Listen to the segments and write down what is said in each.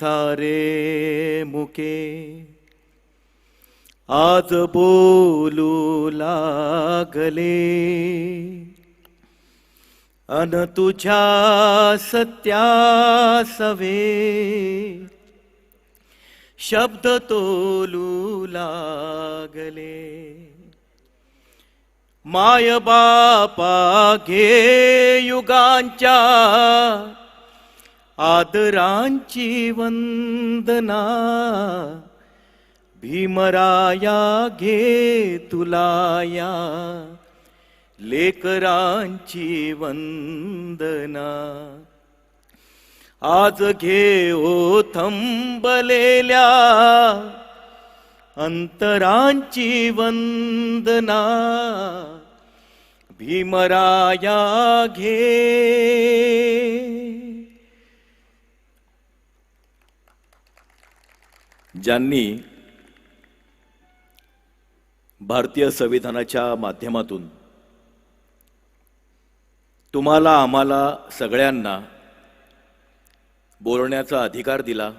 सारे मुके. आज बोलू लागले. अन तुझ्या सत्या सवे शब्द तोलू लागले. माय बापा घे युगांच्या आदरांची वंदना. भीमराया घे तुलाया. लेकरांची वंदना. आज घे ओ थंबलेल्या. अंतरांची वंदना. भीमराया घे. ज्यांनी भारतीय संविधानाच्या माध्यमातून तुम्हाला आम्हाला सगळ्यांना बोलण्याचा अधिकार दिला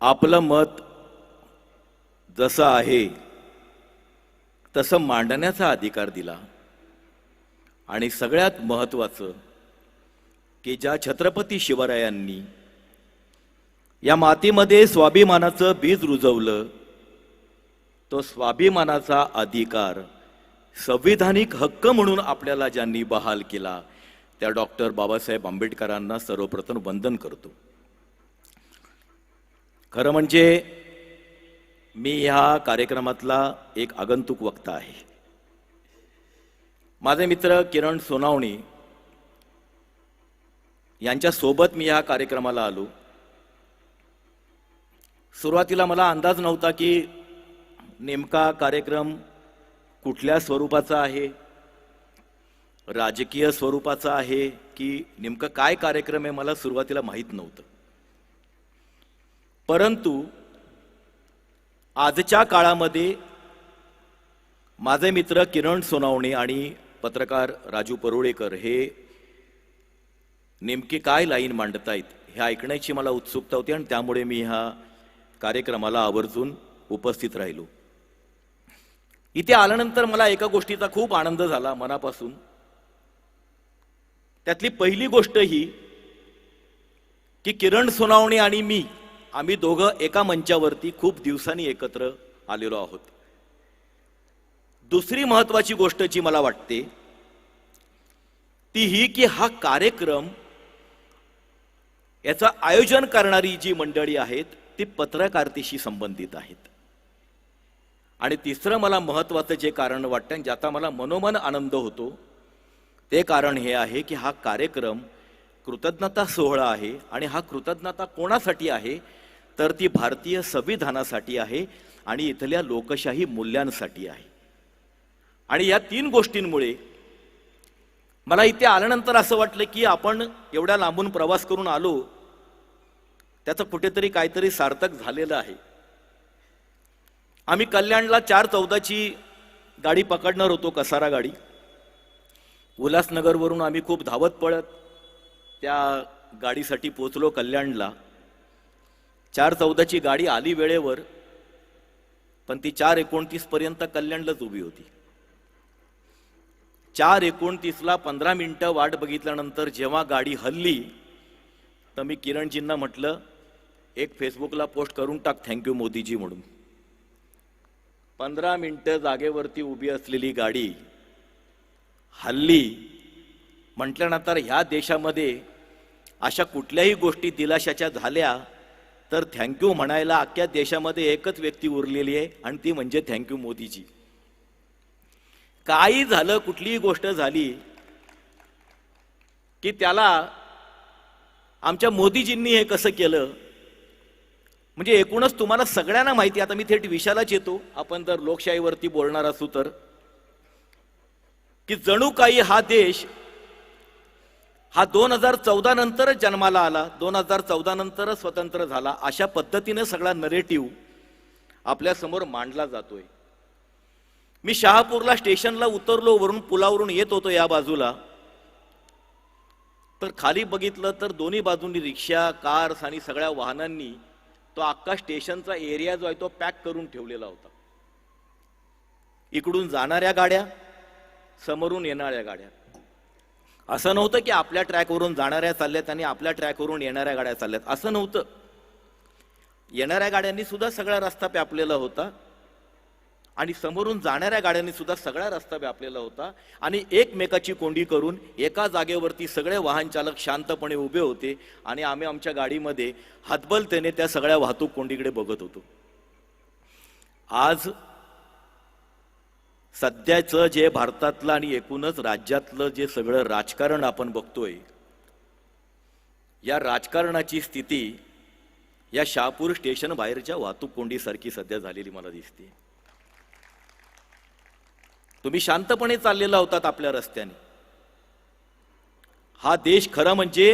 आपलं मत जसं आहे तसं मांडण्याचा अधिकार दिला. आणि सगळ्यात महत्त्वाचं की ज्या छत्रपती शिवरायांनी या मातीमध्ये स्वाभिमानाचं बीज रुजवलं. तो स्वाभिमानाचा अधिकार संविधानिक हक्क म्हणून आपल्याला ज्यांनी बहाल केला त्या डॉक्टर बाबासाहेब आंबेडकरांना सर्वप्रथम वंदन करतो. खरं म्हणजे मी ह्या कार्यक्रमातला एक आगंतुक वक्ता आहे. माझे मित्र किरण सोनावणी यांच्यासोबत मी ह्या कार्यक्रमाला आलो. सुरुवातीला मला अंदाज नव्हता की नेमका कार्यक्रम कुठल्या स्वरूपाचा आहे राजकीय स्वरूपाचा आहे की नेमकं काय कार्यक्रम आहे मला सुरुवातीला माहीत नव्हतं. परंतु आजच्या काळामध्ये माझे मित्र किरण सोनावणे आणि पत्रकार राजू परुळेकर हे नेमकी काय लाईन मांडतायत हे ऐकण्याची मला उत्सुकता होती आणि त्यामुळे मी ह्या कार्यक्रमाला आवर्जून उपस्थित राहिलो. इथे आल्यानंतर मला एका गोष्टीचा खूप आनंद झाला मनापासून. त्यातली पहिली गोष्ट ही की किरण सोनावणे आणि मी आम्ही दोघं एका मंचावरती खूप दिवसांनी एकत्र आलेलो आहोत. दुसरी महत्वाची गोष्ट जी मला वाटते ती ही की हा कार्यक्रम याचं आयोजन करणारी जी मंडळी आहेत ती पत्रकारितेशी संबंधित आहेत. आणि तिसरं मला महत्त्वाचं जे कारण वाटतं आणि ज्याचा मला मनोमन आनंद होतो ते कारण हे आहे की हा कार्यक्रम कृतज्ञता सोहळा आहे आणि हा कृतज्ञता कोणासाठी आहे? तर ती भारतीय संविधानासाठी आहे आणि इथल्या लोकशाही मूल्यांसाठी आहे. आणि या तीन गोष्टींमुळे मला इथे आल्यानंतर असं वाटलं की आपण एवढ्या लांबून प्रवास करून आलो त्याचं कुठेतरी काहीतरी सार्थक झालेलं आहे. आम्ही कल्याणला चार चौदाची गाडी पकडणार होतो कसारा गाडी. उल्हासनगरवरून आम्ही खूप धावत पळत त्या गाडीसाठी पोचलो कल्याणला. चार चौदाची गाडी आली वेळेवर पण ती चार एकोणतीसपर्यंत कल्याणलाच उभी होती. चार एकोणतीसला पंधरा मिनटं वाट बघितल्यानंतर जेव्हा गाडी हल्ली तर मी किरणजींना म्हटलं एक फेसबुकला पोस्ट करून टाक. थँक्यू मोदीजी म्हणून. पंधरा मिनिटं जागेवरती उभी असलेली गाडी हल्ली म्हटल्यानंतर ह्या देशामध्ये अशा कुठल्याही गोष्टी दिलाशाच्या झाल्या तर थँक्यू म्हणायला अख्ख्या देशामध्ये एकच व्यक्ती उरलेली आहे आणि ती म्हणजे थँक्यू मोदीजी. काही झालं कुठलीही गोष्ट झाली की त्याला आमच्या मोदीजींनी हे कसं केलं? म्हणजे एकूणच तुम्हाला सगळ्यांना माहिती आता मी थेट विषयालाच येतो. आपण जर लोकशाहीवरती बोलणार असू तर. की जणू काही हा देश हा दोन हजार चौदा नंतरच जन्माला आला दोन हजार चौदा नंतरच स्वतंत्र झाला अशा पद्धतीने सगळा नरेटिव्ह आपल्यासमोर मांडला जातोय. मी शहापूरला स्टेशनला उतरलो वरून पुलावरून येत होतो या बाजूला. तर खाली बघितलं तर दोन्ही बाजूंनी रिक्षा कार्स आणि सगळ्या वाहनांनी तो अख्खा स्टेशनचा एरिया जो आहे तो पॅक करून ठेवलेला होता. इकडून जाणाऱ्या गाड्या समोरून येणाऱ्या गाड्या. असं नव्हतं की आपल्या ट्रॅकवरून जाणाऱ्या चालल्यात आणि आपल्या ट्रॅकवरून येणाऱ्या गाड्या चालल्यात. असं नव्हतं. येणाऱ्या गाड्यांनी सुद्धा सगळा रस्ता प्यापलेला होता. आणि समोरून जाणाऱ्या गाड्यांनी सुद्धा सगळा रस्ता व्यापलेला होता. आणि एकमेकाची कोंडी करून एका जागेवरती सगळे वाहन चालक शांतपणे उभे होते आणि आम्ही आमच्या गाडीमध्ये हतबलतेने त्या सगळ्या वाहतूक कोंडीकडे बघत होतो. आज सध्याचं जे भारतातलं आणि एकूणच राज्यातलं जे सगळं राजकारण आपण बघतोय या राजकारणाची स्थिती या शहापूर स्टेशन बाहेरच्या वाहतूक कोंडीसारखी सध्या झालेली मला दिसते. तुम्ही शांतपणे चाललेला होतात आपल्या रस्त्याने. हा देश खरं म्हणजे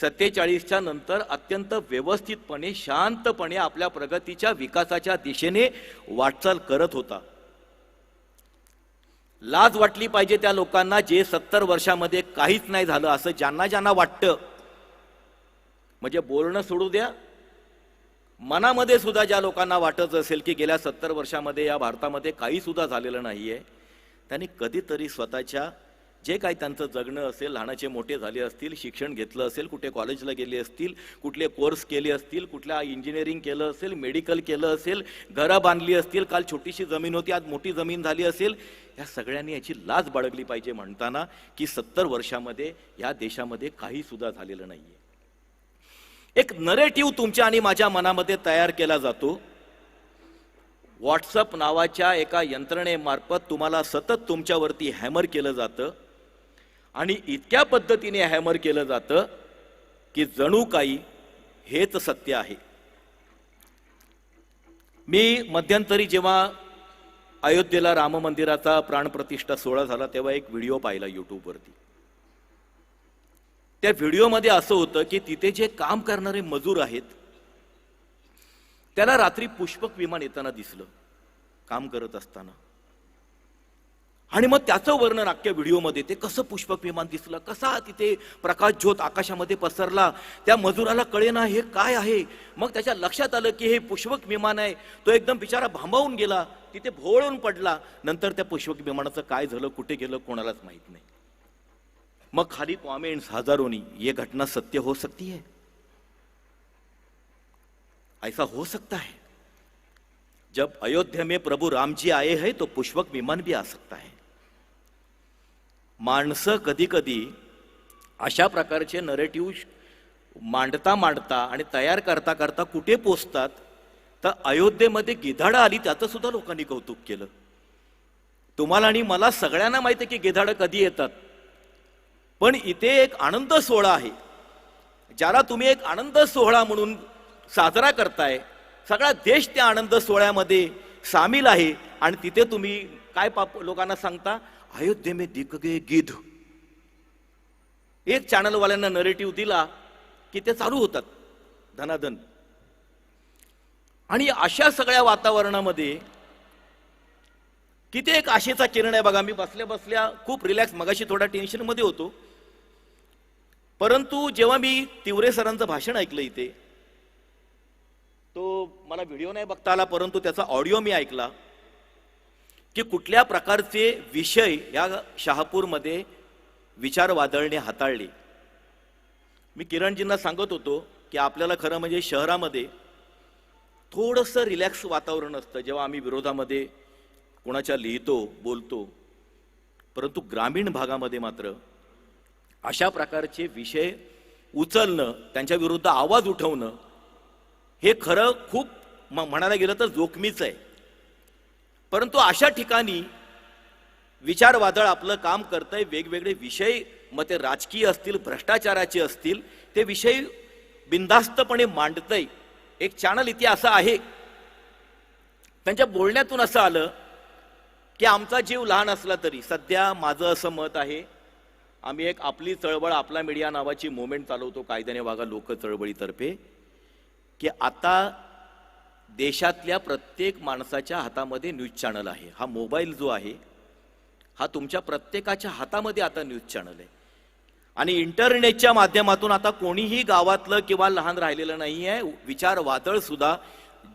सत्तेचाळीसच्या नंतर अत्यंत व्यवस्थितपणे शांतपणे आपल्या प्रगतीच्या विकासाच्या दिशेने वाटचाल करत होता. लाज वाटली पाहिजे त्या लोकांना जे सत्तर वर्षामध्ये काहीच नाही झालं असं ज्यांना ज्यांना वाटतं. म्हणजे बोलणं सोडू द्या मनामध्ये सुद्धा ज्या लोकांना वाटत असेल की गेल्या सत्तर वर्षामध्ये या भारतामध्ये काही सुद्धा झालेलं आहे त्यांनी कधीतरी स्वतःच्या जे काही त्यांचं जगणं असेल लहानाचे मोठे झाले असतील शिक्षण घेतलं असेल कुठे कॉलेजला गेले असतील कुठले कोर्स केले असतील कुठल्या इंजिनिअरिंग केलं असेल मेडिकल केलं असेल घरं बांधली असतील काल छोटीशी जमीन होती आज मोठी जमीन झाली असेल या सगळ्यांनी याची लाज बाळगली पाहिजे म्हणताना की सत्तर वर्षामध्ये या देशामध्ये काही सुद्धा झालेलं आहे एक नरेटिव्ह तुमच्या आणि माझ्या मनामध्ये तयार केला जातो. व्हॉट्सअप नावाच्या एका यंत्रणेमार्फत तुम्हाला सतत तुमच्यावरती हॅमर केलं जातं. आणि इतक्या पद्धतीने हॅमर केलं जातं की जणू काही हेच सत्य आहे. मी मध्यंतरी जेव्हा अयोध्येला राम मंदिराचा प्राणप्रतिष्ठा सोहळा झाला तेव्हा एक व्हिडिओ पाहिला यूट्यूबवरती त्या व्हिडिओमध्ये असं होतं की तिथे जे काम करणारे मजूर आहेत त्याला रात्री पुष्पक विमान येताना दिसलं काम करत असताना. आणि मग त्याचं वर्णन अख्ख्या व्हिडिओमध्ये ते कसं पुष्पक विमान दिसलं कसा तिथे प्रकाश ज्योत आकाशामध्ये पसरला त्या मजुराला कळेना हे काय आहे? मग त्याच्या लक्षात आलं की हे पुष्पक विमान आहे तो एकदम बिचारा भांबावून गेला तिथे भोवळून पडला. नंतर त्या पुष्पक विमानाचं काय झालं कुठे गेलं कोणालाच माहीत नाही. मग खाली कॉमेंट्स हजारोनी ये घटना सत्य हो सकती है? ऐसा हो सकता है। जब अयोध्या में प्रभु राम जी आए हैं तो पुष्पक विमान भी आ सकता है। माणसं कधी कधी अशा प्रकारचे नरेटिव्ह मांडता मांडता आणि तयार करता करता कुठे पोचतात तर अयोध्येमध्ये गिधाडं आली त्याचं सुद्धा लोकांनी कौतुक केलं. तुम्हाला आणि मला सगळ्यांना माहिती आहे की गिधाडं कधी येतात? पण इथे एक आनंद सोहळा आहे. ज्याला तुम्ही एक आनंद सोहळा म्हणून साजरा करताय सगळा देश त्या आनंद सोहळ्यामध्ये सामील आहे आणि तिथे तुम्ही काय पाप लोकांना सांगता? अयोध्ये मे दिख गे गिध. एक चॅनलवाल्यांना नरेटिव्ह दिला की ते चालू होतात धनाधन. आणि अशा सगळ्या वातावरणामध्ये किती एक आशेचा किरण आहे बघा मी बसल्या बसल्या खूप रिलॅक्स मगाशी थोडा टेन्शनमध्ये होतो. परंतु जेव्हा मी तिवरे सरांचं भाषण ऐकलं इथे तो मला व्हिडिओ नाही बघता आला परंतु त्याचा ऑडिओ मी ऐकला की कुठल्या प्रकारचे विषय या शहापूरमध्ये विचार वादळने हाताळले. मी किरणजींना सांगत होतो की आपल्याला खरं म्हणजे शहरामध्ये थोडंसं रिलॅक्स वातावरण असतं. जेव्हा आम्ही विरोधामध्ये कोणाच्या लिहितो बोलतो परंतु ग्रामीण भागामध्ये मात्र अशा प्रकारचे विषय उचलणं त्यांच्या विरुद्ध आवाज उठवणं हे खरं खूप म- म्हणायला गेलं तर जोखमीचं आहे. परंतु अशा ठिकाणी विचारवादळ आपलं काम करतंय वेगवेगळे विषय मग ते राजकीय असतील भ्रष्टाचाराचे असतील ते विषय बिनधास्तपणे मांडतंय. एक चॅनल इथे असं आहे. त्यांच्या बोलण्यातून असं आलं की आमचा जीव लहान असला तरी सध्या माझं असं मत आहे आम्ही एक आपली चळवळ आपला मीडिया नावाची मुवमेंट चालवतो कायद्याने वागा लोक चळवळीतर्फे की आता देशातल्या प्रत्येक माणसाच्या हातामध्ये न्यूज चॅनल आहे. हा मोबाईल जो आहे हा तुमच्या प्रत्येकाच्या हातामध्ये आता न्यूज चॅनल आहे. आणि इंटरनेटच्या माध्यमातून आता कोणीही गावातलं किंवा लहान राहिलेलं नाही आहे विचार वादळ सुद्धा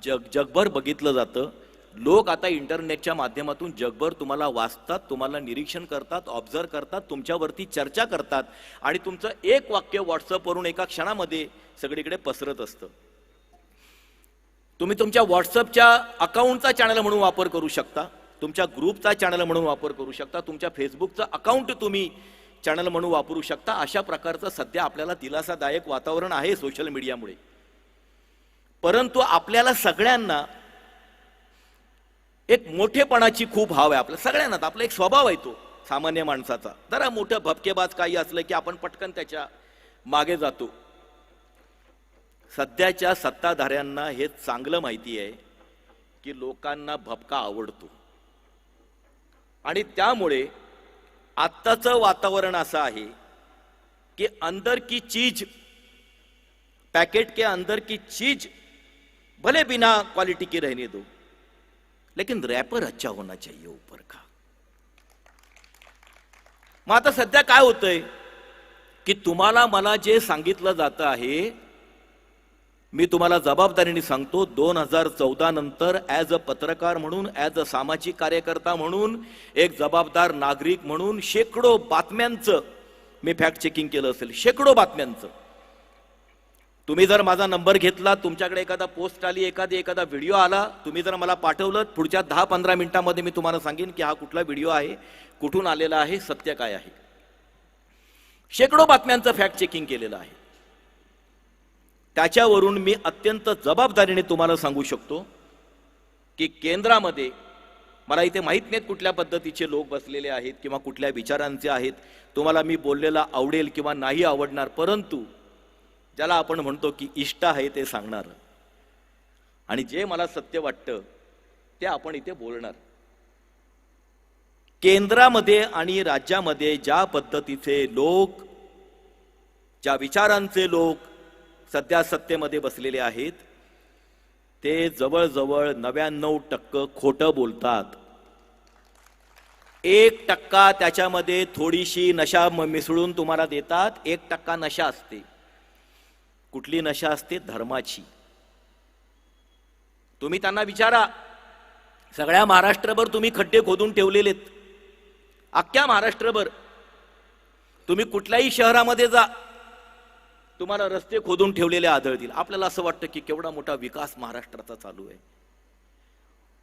जग जगभर बघितलं जातं. लोक आता इंटरनेटच्या माध्यमातून जगभर तुम्हाला वाचतात तुम्हाला निरीक्षण करतात ऑब्झर्व करतात तुमच्यावरती चर्चा करतात आणि तुमचं एक वाक्य व्हॉट्सअपवरून एका क्षणामध्ये सगळीकडे पसरत असतं. तुम्ही तुमच्या व्हॉट्सअपच्या अकाउंटचा चॅनल म्हणून वापर करू शकता तुमच्या ग्रुपचा चॅनल म्हणून वापर करू शकता तुमच्या फेसबुकचं अकाउंट तुम्ही चॅनल म्हणून वापरू शकता. अशा प्रकारचं सध्या आपल्याला दिलासादायक वातावरण आहे सोशल मीडियामुळे. परंतु आपल्याला सगळ्यांना एक मोठेपणाची खूप हाव आहे आपल्या सगळ्यांना आपला एक स्वभाव आहे तो सामान्य माणसाचा. जरा मोठं भपकेबाज काही असलं की आपण पटकन त्याच्यामागे जातो. सध्याच्या सत्ताधाऱ्यांना हे चांगलं माहिती आहे की लोकांना भपका आवडतो. आणि त्यामुळे आत्ताचं वातावरण असं आहे की अंदर की चीज पैकेट के अंदर की चीज भले बिना क्वालिटी की रहने दो. लेकिन रॅपर अच्छा होना चाहिए ऊपर का। मग आता सध्या काय होतंय? की तुम्हाला मला जे सांगितलं जातं आहे मी तुम्हाला जबाबदारीने सांगतो दोन हजार चौदा नंतर ॲज अ पत्रकार म्हणून ॲज अ सामाजिक कार्यकर्ता म्हणून एक जबाबदार नागरिक म्हणून शेकडो बातम्यांचं मी फॅक्ट चेकिंग केलं असेल शेकडो बातम्यांचं. तुम्ही जर माझा नंबर घेतला तुमच्याकडे एखादा पोस्ट आली एखादी एखादा व्हिडिओ आला तुम्ही जर मला पाठवलं पुढच्या दहा पंधरा मिनिटांमध्ये मी तुम्हाला सांगेन की हा कुठला व्हिडिओ आहे कुठून आलेला आहे सत्य काय आहे. शेकडो बातम्यांचं फॅक्ट चेकिंग केलेलं आहे. त्याच्यावरून मी अत्यंत जबाबदारीने तुम्हाला सांगू शकतो की केंद्रामध्ये मला इथे माहीत नाहीत कुठल्या पद्धतीचे लोक बसलेले आहेत किंवा कुठल्या विचारांचे आहेत तुम्हाला मी बोललेला आवडेल किंवा नाही आवडणार परंतु ज्याला आपण म्हणतो की इष्ट आहे ते सांगणार. आणि जे मला सत्य वाटतं ते आपण इथे बोलणार. केंद्रामध्ये आणि राज्यामध्ये ज्या पद्धतीचे लोक ज्या विचारांचे लोक सध्या सत्तेमध्ये बसलेले आहेत ते जवळजवळ नव्याण्णव टक्क खोटं बोलतात. एक टक्का त्याच्यामध्ये थोडीशी नशा म- मिसळून तुम्हाला देतात एक टक्का नशा असते. कुठली नशा असते धर्माची. तुम्ही त्यांना विचारा सगळ्या महाराष्ट्रभर तुम्ही खड्डे खोदून ठेवलेलेत. अख्ख्या महाराष्ट्रभर. तुम्ही कुठल्याही शहरामध्ये जा तुम्हाला रस्ते खोदून ठेवलेले आढळतील. आपल्याला असं वाटतं की केवढा मोठा विकास महाराष्ट्राचा चालू आहे.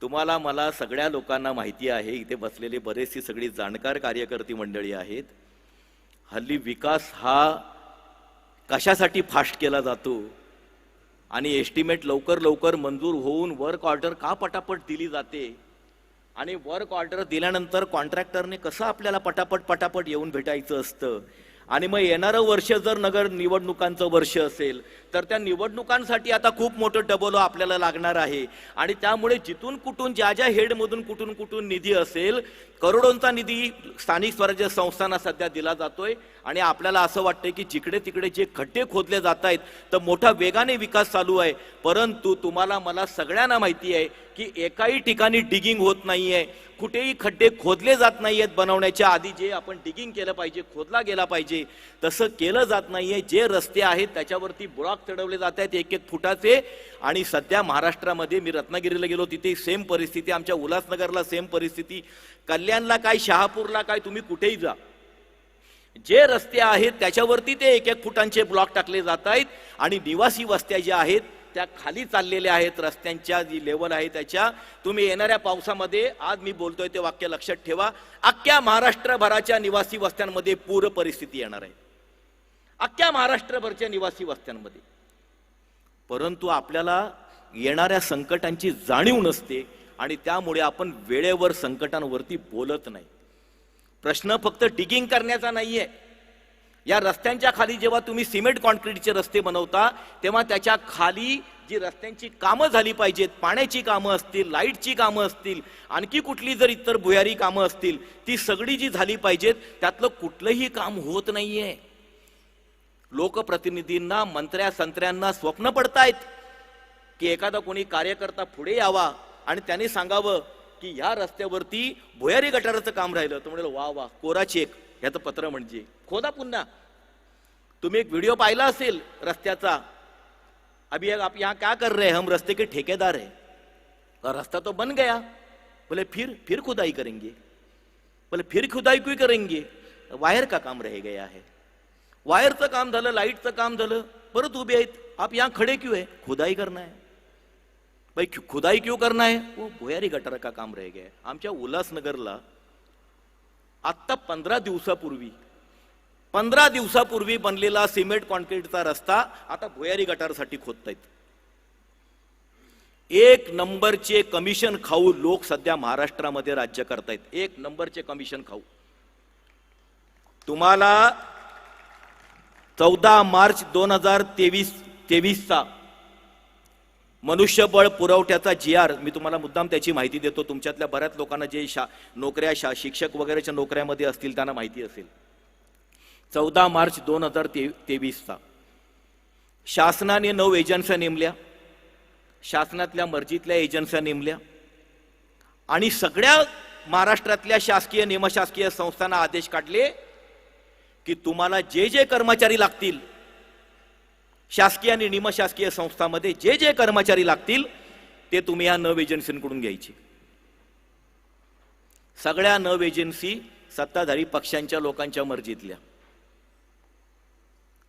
तुम्हाला मला सगळ्या लोकांना माहिती आहे इथे बसलेले बरेचशी सगळी जाणकार कार्यकर्ती मंडळी आहेत. हल्ली विकास हा कशासाठी फास्ट केला जातो? आणि एस्टिमेट लवकर लवकर मंजूर होऊन वर्क ऑर्डर का पटापट दिली जाते? आणि वर्क ऑर्डर दिल्यानंतर कॉन्ट्रॅक्टरने कसं आपल्याला पटापट पटापट येऊन भेटायचं असतं? आणि मग येणारं वर्ष जर नगर निवडणुकांचं वर्ष असेल तर त्या निवडणुकांसाठी आता खूप मोठं डबलो आपल्याला लागणार आहे. आणि त्यामुळे जिथून कुठून ज्या ज्या हेडमधून कुठून कुठून निधी असेल करोडोंचा निधी स्थानिक स्वराज्य संस्थांना सध्या दिला जातोय. आणि आपल्याला असं वाटतंय की जिकडे तिकडे जे खड्डे खोदले जात आहेत तर मोठा वेगाने विकास चालू आहे. परंतु तुम्हाला मला सगळ्यांना माहिती आहे की एकाही ठिकाणी डिगिंग होत नाहीये. कुठेही खड्डे खोदले जात नाही आहेत बनवण्याच्या आधी जे आपण डिगिंग केलं पाहिजे खोदला गेला पाहिजे तसं केलं जात नाहीये. जे रस्ते आहेत त्याच्यावरती बुळाक चढवले जात आहेत एक एक फुटाचे. आणि सध्या महाराष्ट्रामध्ये मी रत्नागिरीला गेलो तिथे सेम परिस्थिती आमच्या उल्हासनगरला सेम परिस्थिती. कल्याणला काय शहापूरला काय तुम्ही कुठेही जा. जे रस्ते आहेत त्याच्यावरती ते एक एक फुटांचे ब्लॉक टाकले जात आहेत आणि निवासी वस्त्या ज्या आहेत त्या खाली चाललेल्या आहेत रस्त्यांच्या जी लेवल आहे त्याच्या. तुम्ही येणाऱ्या पावसामध्ये आज मी बोलतोय ते वाक्य लक्षात ठेवा अख्ख्या महाराष्ट्रभराच्या निवासी वस्त्यांमध्ये पूर परिस्थिती येणार आहे. अख्ख्या महाराष्ट्रभरच्या निवासी वस्त्यांमध्ये. परंतु आपल्याला येणाऱ्या संकटांची जाणीव नसते आणि त्यामुळे आपण वेळेवर संकटांवरती बोलत नाही. प्रश्न फक्त डिगिंग करण्याचा नाहीये. या रस्त्यांच्या खाली जेव्हा तुम्ही सिमेंट कॉन्क्रीटचे रस्ते बनवता तेव्हा त्याच्याखाली जी रस्त्यांची कामं झाली पाहिजेत पाण्याची कामं असतील लाईटची कामं असतील आणखी कुठली जर इतर भुयारी कामं असतील ती सगळी जी झाली पाहिजेत त्यातलं कुठलंही काम होत नाहीये. लोकप्रतिनिधींना मंत्र्या संत्र्यांना स्वप्न पडतायत की एखादा कोणी कार्यकर्ता पुढे यावा आणि त्याने सांगावं की ह्या रस्त्यावरती भुयारी गटाराचं काम राहिलं. तर म्हणेल वा वा कोरा चेक ह्याचं पत्र म्हणजे. खोदा पुन्हा. तुम्ही एक व्हिडिओ पाहिला असेल रस्त्याचा. अभी आप यहाँ क्या कर रहे हैं? हम रस्ते के ठेकेदार है. और रास्ता तो बन गया. बोले फिर फिर खुदाई करेंगे. बोले फिर खुदाई क्यों करेंगे? वायर का काम रह गया है. वायरचं काम झालं लाईटचं काम झालं. परत उभे आहेत. आप यहाँ खड़े क्यों है? खुदाई करना है. भाई खुदाई क्यों करना है? वो भुयारी गटार का काम रह गया आमच्या उल्हासनगरला आत्ता पंधरा दिवसापूर्वी पंधरा दिवसापूर्वी बनलेला सिमेंट कॉन्क्रीटचा रस्ता आता भुयारी गटारसाठी खोदतायत. एक नंबरचे कमिशन खाऊ लोक सध्या महाराष्ट्रामध्ये राज्य करतायत. एक नंबरचे कमिशन खाऊ. तुम्हाला चौदा मार्च दोन हजार तेवीस तेवीसचा मनुष्यबळ पुरवठ्याचा जी आर मी तुम्हाला मुद्दाम त्याची माहिती देतो. तुमच्यातल्या बऱ्याच लोकांना जे शा नोकऱ्या शा शिक्षक वगैरेच्या नोकऱ्यामध्ये असतील त्यांना माहिती असेल. चौदा मार्च दोन हजार ते तेवीसचा. शासनाने नऊ एजन्स्या नेमल्या. शासनातल्या मर्जीतल्या एजन्स्या नेमल्या. आणि सगळ्या महाराष्ट्रातल्या शासकीय निमशासकीय संस्थांना आदेश काढले की तुम्हाला जे जे कर्मचारी लागतील शासकीय आणि निमशासकीय संस्थांमध्ये जे जे कर्मचारी लागतील ते तुम्ही या नव एजन्सींकडून घ्यायचे. सगळ्या नव एजन्सी सत्ताधारी पक्षांच्या लोकांच्या मर्जीतल्या.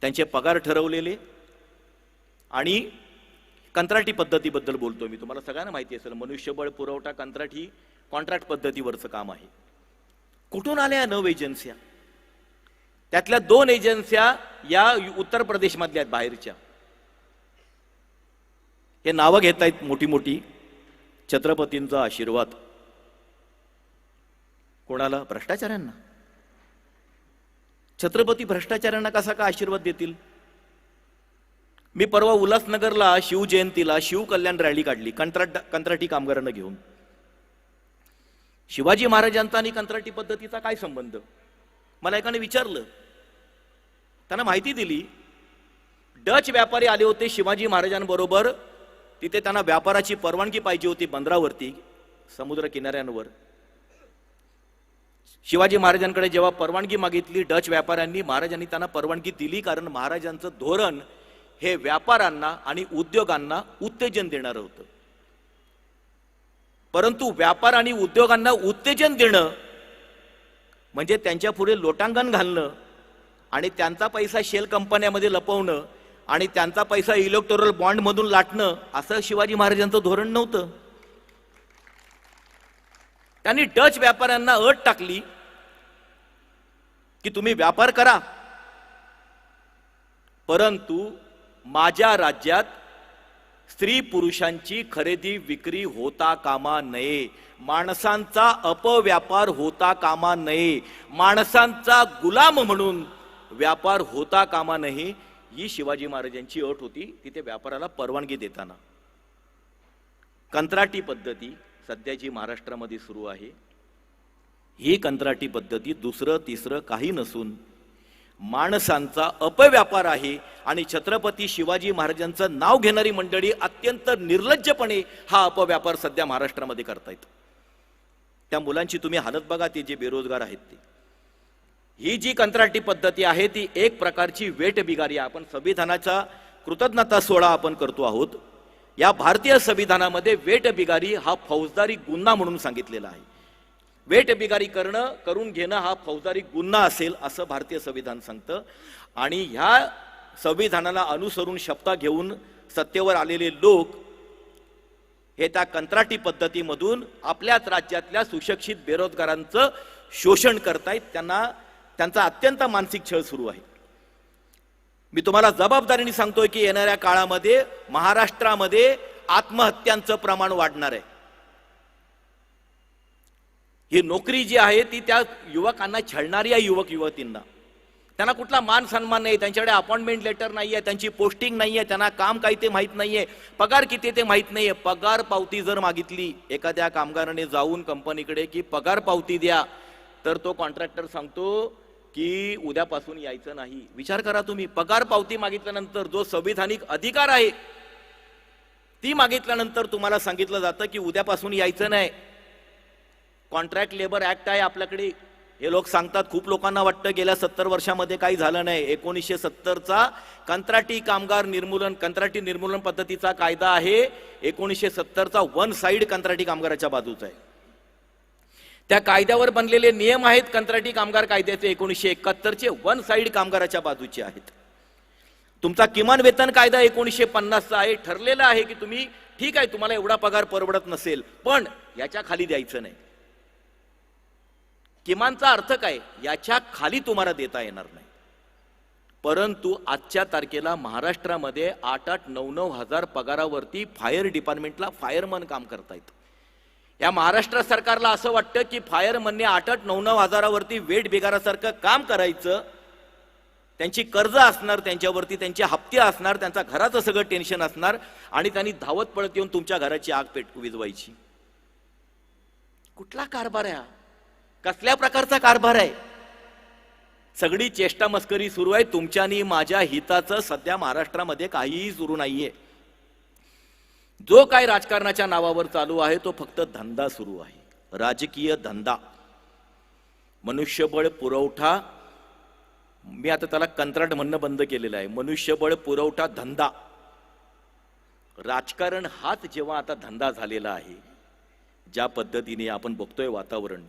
त्यांचे पगार ठरवलेले आणि कंत्राटी पद्धतीबद्दल बोलतो मी. तुम्हाला सगळ्यांना माहिती असेल मनुष्यबळ पुरवठा कंत्राटी कॉन्ट्रॅक्ट पद्धतीवरचं काम आहे. कुठून आल्या या नव एजन्स्या त्यातल्या दोन एजन्स्या या उत्तर प्रदेशमधल्या आहेत बाहेरच्या. हे नावं घेत आहेत मोठी मोठी छत्रपतींचा आशीर्वाद. कोणाला? भ्रष्टाचाऱ्यांना. छत्रपती भ्रष्टाचाऱ्यांना कसा का आशीर्वाद देतील? मी परवा उल्हासनगरला शिवजयंतीला शिवकल्याण रॅली काढली कंत्राट कंत्राटी कामगारांना घेऊन. शिवाजी महाराजांचा आणि कंत्राटी पद्धतीचा काय संबंध? मला एकाने विचारलं. त्यांना माहिती दिली. डच व्यापारी आले होते शिवाजी महाराजांबरोबर. तिथे त्यांना व्यापाराची परवानगी पाहिजे होती बंदरावरती समुद्र किनाऱ्यांवर. शिवाजी महाराजांकडे जेव्हा परवानगी मागितली डच व्यापाऱ्यांनी महाराजांनी त्यांना परवानगी दिली कारण महाराजांचं धोरण हे व्यापाऱ्यांना आणि उद्योगांना उत्तेजन देणारं होतं. परंतु व्यापार आणि उद्योगांना उत्तेजन देणं म्हणजे त्यांच्या पुढे लोटांगण घालणं आणि त्यांचा पैसा शेल कंपन्यामध्ये लपवणं आणि त्यांचा पैसा इलेक्टोरल बॉन्डमधून लाटणं असं शिवाजी महाराजांचं धोरण नव्हतं. त्यांनी डच व्यापाऱ्यांना अट टाकली की तुम्ही व्यापार करा. परंतु माझ्या राज्यात स्त्री पुरुषांची खरेदी विक्री होता कामा नये. माणसांचा अपव्यापार होता कामा नये. माणसांचा गुलाम म्हणून व्यापार होता कामा नये. ही शिवाजी महाराजांची अट होती. तिथे व्यापाराला परवानगी देताना. कंत्राटी पद्धती सध्या जी महाराष्ट्रामध्ये सुरू आहे. ही कंत्राटी पद्धती दुसरं तिसरं काही नसून माणसांचा अपव्यापार आहे आणि छत्रपती शिवाजी महाराजांचं नाव घेणारी मंडळी अत्यंत निर्लज्जपणे हा अपव्यापार सध्या महाराष्ट्रामध्ये करतायत. त्या मुलांची तुम्ही हालत बघा ते जे बेरोजगार आहेत ते. ही जी कंत्राटी पद्धती आहे ती एक प्रकारची वेट बिगारी आपण संविधानाचा कृतज्ञता सोहळा आपण करतो आहोत. या भारतीय संविधानामध्ये वेट बिगारी हा फौजदारी गुन्हा म्हणून सांगितलेला आहे. वेटबिगारी करणं करून घेणं हा फौजदारी गुन्हा असेल असं भारतीय संविधान सांगतं. आणि ह्या संविधानाला अनुसरून शपथा घेऊन सत्तेवर आलेले लोक हे त्या कंत्राटी पद्धतीमधून आपल्याच राज्यातल्या सुशिक्षित बेरोजगारांचं शोषण करतायत. त्यांना त्यांचा अत्यंत मानसिक छळ सुरू आहे. मी तुम्हाला जबाबदारीने सांगतोय की येणाऱ्या काळामध्ये महाराष्ट्रामध्ये आत्महत्यांचं प्रमाण वाढणार आहे. ही नोकरी जी आहे ती त्या युवकांना छळणारी आहे युवक युवतींना. त्यांना कुठला मान सन्मान नाही त्यांच्याकडे अपॉइंटमेंट लेटर नाही आहे त्यांची पोस्टिंग नाही आहे त्यांना काम काही ते माहीत नाही आहे पगार किती ते माहीत नाही आहे पगार पावती जर मागितली एखाद्या कामगाराने जाऊन कंपनीकडे की पगार पावती द्या तर तो कॉन्ट्रॅक्टर सांगतो की उद्यापासून यायचं नाही. विचार करा तुम्ही पगार पावती मागितल्यानंतर जो संविधानिक अधिकार आहे ती मागितल्यानंतर तुम्हाला सांगितलं जातं की उद्यापासून यायचं नाही. कॉन्ट्रॅक्ट लेबर ऍक्ट आहे आपल्याकडे. हे लोक सांगतात खूप लोकांना वाटतं गेल्या सत्तर वर्षामध्ये काही झालं नाही. एकोणीसशे सत्तरचा कंत्राटी कामगार निर्मूलन कंत्राटी निर्मूलन पद्धतीचा कायदा आहे. एकोणीसशे सत्तरचा वन साईड कंत्राटी कामगाराच्या बाजूचा आहे. त्या कायद्यावर बनलेले नियम आहेत कंत्राटी कामगार कायद्याचे. एकोणीसशे एकाहत्तरचे वन साईड कामगाराच्या बाजूचे आहेत. तुमचा किमान वेतन कायदा एकोणीसशे पन्नासचा आहे. ठरलेला आहे की तुम्ही ठीक आहे तुम्हाला एवढा पगार परवडत नसेल पण याच्या खाली द्यायचं नाही. किमानचा अर्थ काय? याच्या खाली तुम्हाला देता येणार नाही. परंतु आजच्या तारखेला महाराष्ट्रामध्ये आठ आठ नऊ नऊ हजार पगारावरती फायर डिपार्टमेंटला फायरमन काम करतायत या महाराष्ट्र सरकारला असं वाटतं की फायरमनने आठ आठ नऊ नऊ हजारावरती वेट बिगारासारखं काम करायचं. त्यांची कर्ज असणार त्यांच्यावरती त्यांचे हप्ते असणार त्यांचा घराचं सगळं टेन्शन असणार आणि त्यांनी धावत पळत येऊन तुमच्या घराची आग पेट विजवायची कुठला कारभार आहे कसल्या प्रकारचा कारभार आहे? सगळी चेष्टा मस्करी सुरू आहे. तुमच्यानी माझ्या हिताचं सध्या महाराष्ट्रामध्ये काहीही सुरू नाहीये. जो काय राजकारणाच्या नावावर चालू आहे तो फक्त धंदा सुरू आहे. राजकीय धंदा. मनुष्यबळ पुरवठा मी आता त्याला कंत्राट म्हणणं बंद केलेलं आहे. मनुष्यबळ पुरवठा धंदा. राजकारण हाच जेव्हा आता धंदा झालेला आहे ज्या पद्धतीने आपण बघतोय वातावरण.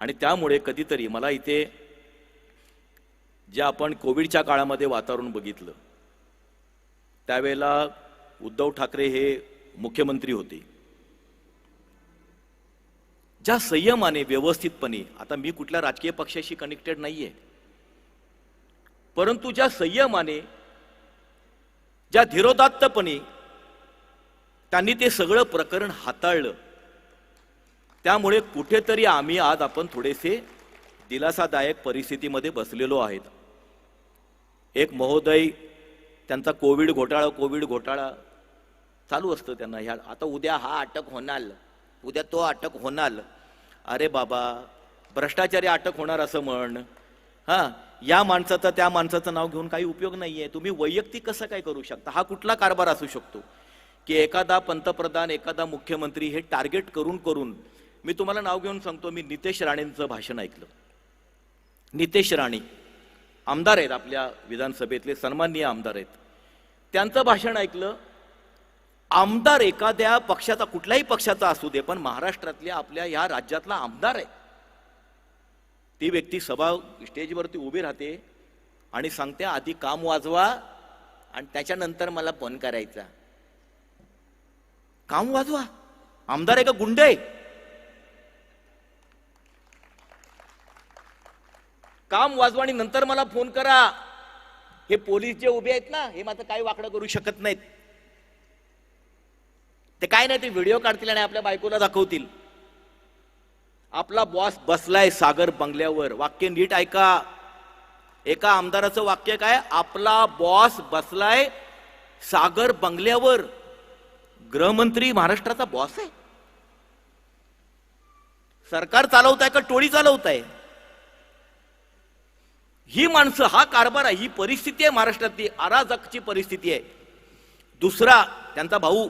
आणि त्यामुळे कधीतरी मला इथे जे आपण कोविडच्या काळामध्ये वातावरण बघितलं त्यावेळेला उद्धव ठाकरे हे मुख्यमंत्री होते. ज्या संयमाने व्यवस्थितपणे आता मी कुठल्या राजकीय पक्षाशी कनेक्टेड नाही आहे परंतु ज्या संयमाने ज्या धीरोदात्तपणे त्यांनी ते सगळं प्रकरण हाताळलं त्यामुळे कुठेतरी आम्ही आज आपण थोडेसे दिलासादायक परिस्थितीमध्ये बसलेलो आहेत. एक महोदय त्यांचा कोविड घोटाळा कोविड घोटाळा चालू असतं त्यांना. ह्या आता उद्या हा अटक होणार. उद्या तो अटक होणार. अरे बाबा भ्रष्टाचारी अटक होणार असं म्हण. हां या माणसाचं त्या माणसाचं नाव घेऊन काही उपयोग नाही आहे तुम्ही वैयक्तिक कसं काय करू शकता? हा कुठला कारभार असू शकतो? की एखादा पंतप्रधान एखादा मुख्यमंत्री हे टार्गेट करून करून मी तुम्हाला नाव घेऊन सांगतो मी नितेश राणेंचं भाषण ऐकलं. नितेश राणे आमदार आहेत आपल्या विधानसभेतले सन्माननीय आमदार आहेत. त्यांचं भाषण ऐकलं आमदार एखाद्या पक्षाचा कुठल्याही पक्षाचा असू दे पण महाराष्ट्रातल्या आपल्या ह्या राज्यातला आमदार आहे. ती व्यक्ती सभा स्टेजवरती उभी राहते आणि सांगते आधी काम वाजवा आणि त्याच्यानंतर मला फोन करायचा. काम वाजवा? आमदार आहे का गुंड? आहे काम वाजवा आणि नंतर मला फोन करा. हे पोलीस जे उभे आहेत ना हे मात्र काही वाकडं करू शकत नाहीत. ते काय नाही ते व्हिडिओ काढतील आणि आपल्या बायकोला दाखवतील. आपला बॉस बसलाय सागर बंगल्यावर. वाक्य नीट ऐका. एका आमदाराचं वाक्य काय? आपला बॉस बसलाय सागर बंगल्यावर. गृहमंत्री महाराष्ट्राचा बॉस आहे. सरकार चालवताय का टोळी चालवताय? ही माणसं हा कारभार आहे ही परिस्थिती आहे महाराष्ट्रातली अराजकची परिस्थिती आहे. दुसरा त्यांचा भाऊ.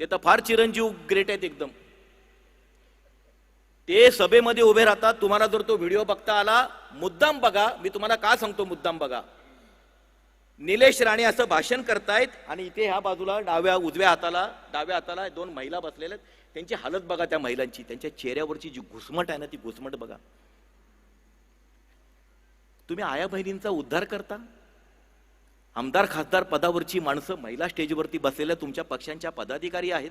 ते तर फार चिरंजीव ग्रेट आहेत एकदम. ते सभेमध्ये उभे राहतात. तुम्हाला जर तो व्हिडिओ बघता आला मुद्दाम बघा. मी तुम्हाला का सांगतो मुद्दाम बघा? निलेश राणे असं भाषण करतायत आणि इथे ह्या बाजूला डाव्या उजव्या हाताला डाव्या हाताला दोन महिला बसलेल्या आहेत. त्यांची हालत बघा त्या महिलांची. त्यांच्या चेहऱ्यावरची जी घुसमट आहे ना ती घुसमट बघा. तुम्ही आया बहिणींचा उद्धार करता? आमदार खासदार पदावरची माणसं महिला स्टेजवरती बसलेल्या तुमच्या पक्षांच्या पदाधिकारी आहेत.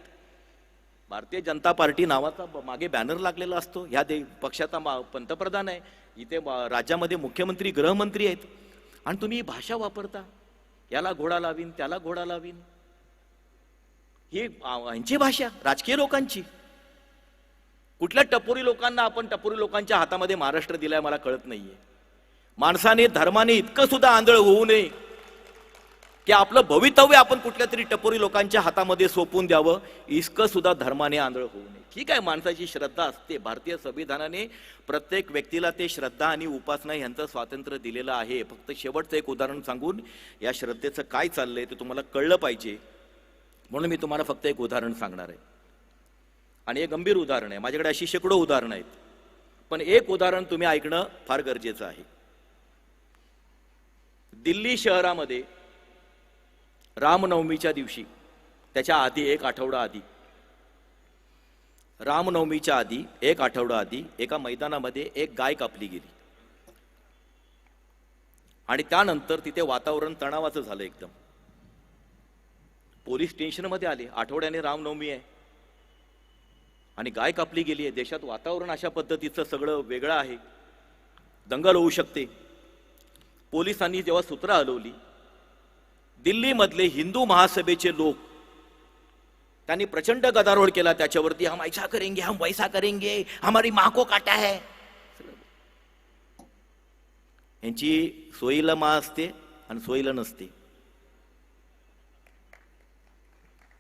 भारतीय जनता पार्टी नावाचा मागे बॅनर लागलेला असतो. ह्या दे पक्षाचा मा- पंतप्रधान आहे. इथे राज्यामध्ये मुख्यमंत्री गृहमंत्री आहेत. आणि तुम्ही ही भाषा वापरता. याला घोडा लावीन त्याला घोडा लावीन. ही यांची भाषा राजकीय लोकांची. कुठल्या टपोरी लोकांना आपण टपोरी लोकांच्या हातामध्ये महाराष्ट्र दिलाय मला कळत नाहीये. माणसाने धर्माने इतकं सुद्धा आंधळ होऊ नये की आपलं भवितव्य आपण कुठल्या तरी टपोरी लोकांच्या हातामध्ये सोपून द्यावं इतकं सुद्धा धर्माने आंधळ होऊ नये. ठीक आहे माणसाची श्रद्धा असते. भारतीय संविधानाने प्रत्येक व्यक्तीला ते श्रद्धा आणि उपासना यांचं स्वातंत्र्य दिलेलं आहे. फक्त शेवटचं एक उदाहरण सांगून या श्रद्धेचं काय चाललंय ते तुम्हाला कळलं पाहिजे. म्हणून मी तुम्हाला फक्त एक उदाहरण सांगणार आहे. आणि हे गंभीर उदाहरण आहे. माझ्याकडे अशी शेकडो उदाहरणं आहेत. पण एक उदाहरण तुम्ही ऐकणं फार गरजेचं आहे. दिल्ली शहरामध्ये रामनवमीच्या दिवशी त्याच्या आधी एक आठवडा आधी रामनवमीच्या आधी एक आठवडा आधी एका मैदानामध्ये एक गाय कापली गेली. आणि त्यानंतर तिथे वातावरण तणावाचं झालं एकदम. पोलीस टेन्शनमध्ये आले आठवड्याने रामनवमी आहे. आणि गाय कापली गेली आहे. देशात वातावरण अशा पद्धतीचं सगळं वेगळं आहे. दंगल होऊ शकते. पोलिसांनी जेव्हा सूत्र हलवली दिल्लीमधले हिंदू महासभेचे लोक त्यांनी प्रचंड गदारोळ केला त्याच्यावरती हम ऐसा करेंगे हम वैसा करेंगे हमारी माको काटा है. यांची सोयीला मा असते आणि सोयीला नसते.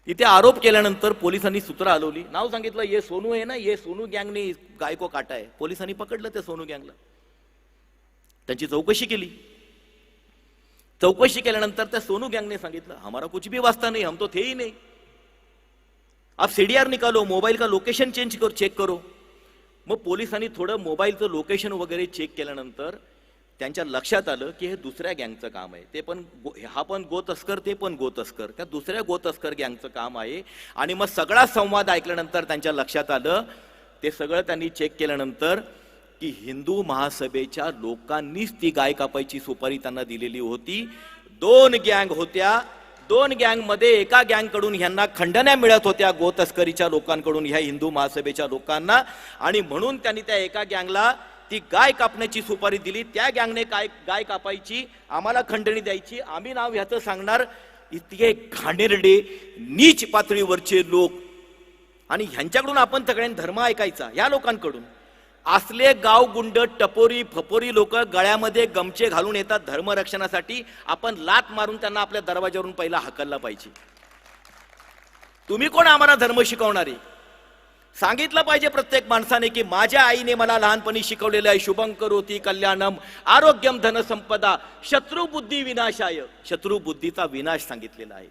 इथे आरोप केल्यानंतर पोलिसांनी सूत्र हलवली. नाव सांगितलं ये सोनू आहे ना ये सोनू गँगने गायको काटा आहे पोलिसांनी पकडलं त्या सोनू गँगला. त्यांची चौकशी केली. चौकशी केल्यानंतर त्या सोनू गँगने सांगितलं हमारा कुछ भी वास्ता नाही हम तो थे ही नाही. आप सीडीआर निकालो मोबाईल का लोकेशन चेंज करो चेक करो. मग पोलिसांनी थोडं मोबाईलचं लोकेशन वगैरे चेक केल्यानंतर त्यांच्या लक्षात आलं की हे दुसऱ्या गँगचं काम आहे. ते पण गो- हा पण गो तस्कर ते पण गो तस्कर त्या दुसऱ्या गो तस्कर गँगचं काम आहे. आणि मग सगळा संवाद ऐकल्यानंतर त्यांच्या लक्षात आलं. ते सगळं त्यांनी चेक केल्यानंतर की हिंदू महासभेच्या लोकांनीच ती गाय कापायची सुपारी त्यांना दिलेली होती. दोन गँग होत्या. दोन गँगमध्ये एका गँगकडून ह्यांना खंडण्या मिळत होत्या गोतस्करीच्या लोकांकडून ह्या हिंदू महासभेच्या लोकांना. आणि म्हणून त्यांनी त्या एका गँगला ती गाय कापण्याची सुपारी दिली. त्या गँगने काय गाय कापायची आम्हाला खंडणी द्यायची. आम्ही नाव ह्याचं सांगणार इतके घाणेरडे नीच पातळीवरचे लोक. आणि ह्यांच्याकडून आपण सगळ्यांनी धर्म ऐकायचा या लोकांकडून. असले गाव गुंड टपोरी फपोरी लोक गळ्यामध्ये गमचे घालून येतात धर्मरक्षणासाठी. आपण लात मारून त्यांना आपल्या दरवाजावरून पहिला हकलला पाहिजे. तुम्ही कोण आम्हाला धर्म शिकवणारे? सांगितलं पाहिजे प्रत्येक माणसाने की माझ्या आईने मला लहानपणी शिकवलेलं आहे शुभं करोती कल्याणम आरोग्यम धनसंपदा शत्रुबुद्धी विनाशाय. शत्रुबुद्धीचा विनाश सांगितलेला आहे.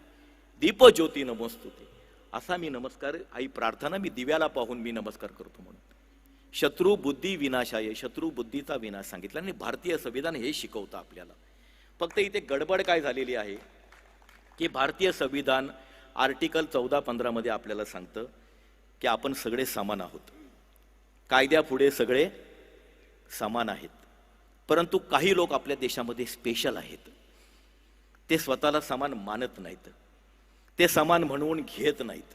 दीपज्योती नमस्तुते. असा मी नमस्कार आई प्रार्थना मी दिव्याला पाहून मी नमस्कार करतो म्हणून. शत्रू बुद्धी विनाशाय शत्रू बुद्धीचा विनाश सांगितला आणि भारतीय संविधान हे शिकवतं आपल्याला. फक्त इथे गडबड काय झालेली आहे? की भारतीय संविधान आर्टिकल चौदा पंधरामध्ये आपल्याला सांगतं की आपण सगळे समान आहोत. कायद्यापुढे सगळे समान आहेत. परंतु काही लोक आपल्या देशामध्ये स्पेशल आहेत. ते स्वतःला समान मानत नाहीत. ते समान म्हणून घेत नाहीत.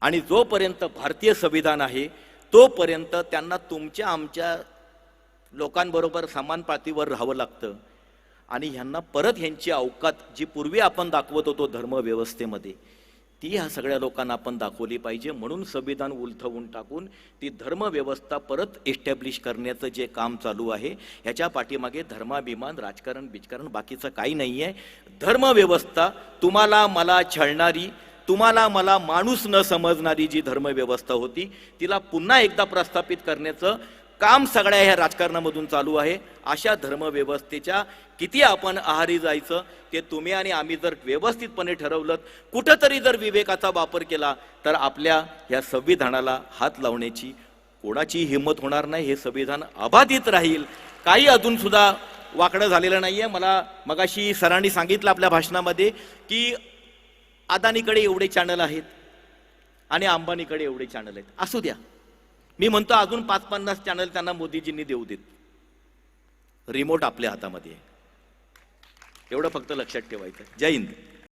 आणि जोपर्यंत भारतीय संविधान आहे तोपर्यंत त्यांना तुमच्या आमच्या लोकांबरोबर समान पातळीवर राहावं लागतं. आणि ह्यांना परत ह्यांची अवकात जी पूर्वी आपण दाखवत होतो धर्मव्यवस्थेमध्ये ती ह्या सगळ्या लोकांना आपण दाखवली पाहिजे. म्हणून संविधान उलथवून टाकून ती धर्मव्यवस्था परत एस्टॅब्लिश करण्याचं जे काम चालू आहे ह्याच्या पाठीमागे धर्माभिमान राजकारण बिजकारण बाकीचं काही नाही आहे धर्मव्यवस्था तुम्हाला मला छळणारी तुम्हाला मला माणूस न समजणारी जी धर्मव्यवस्था होती तिला पुन्हा एकदा प्रस्थापित करण्याचं काम सगळ्या ह्या राजकारणामधून चालू आहे. अशा धर्मव्यवस्थेच्या किती आपण आहारी जायचं ते तुम्ही आणि आम्ही जर व्यवस्थितपणे ठरवलं कुठंतरी जर विवेकाचा वापर केला तर आपल्या ह्या संविधानाला हात लावण्याची कोणाची हिंमत होणार नाही हे संविधान अबाधित राहील. काही अजूनसुद्धा वाकडं झालेलं आहे मला मगाशी सरांनी सांगितलं आपल्या भाषणामध्ये की अदानीकडे एवढे चॅनल आहेत आणि अंबानीकडे एवढे चॅनल आहेत. असू द्या. मी म्हणतो अजून पाच पन्नास चॅनल त्यांना मोदीजींनी देऊ देत. रिमोट आपल्या हातामध्ये आहे. एवढं फक्त लक्षात ठेवायचं. जय हिंद.